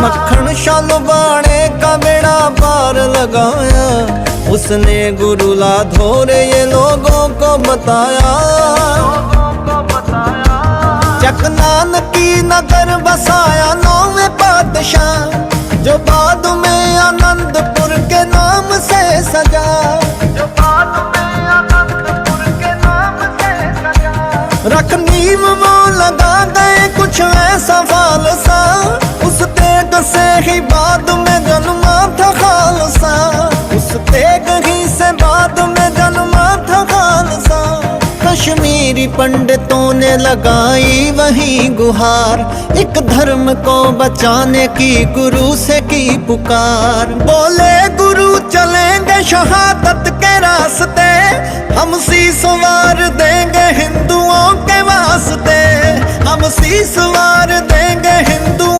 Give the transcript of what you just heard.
मक्खन शाल बाणे का बेड़ा पार लगाया। उसने गुरु लाधोरे ये लोगों को बताया चक नानकी नगर बसाया नौवे पातशाह, जो बाद में आनंदपुर के नाम से सजा। जो बाद में आनंदपुर के नाम से सजा रख नीम लगा गए कुछ तेग ही से बाद में जन्मा था खालसा। कश्मीरी पंडितों ने लगाई वही गुहार। एक धर्म को बचाने की गुरु से की पुकार। बोले, गुरु, चलेंगे शहादत के रास्ते। हम सी सवार देंगे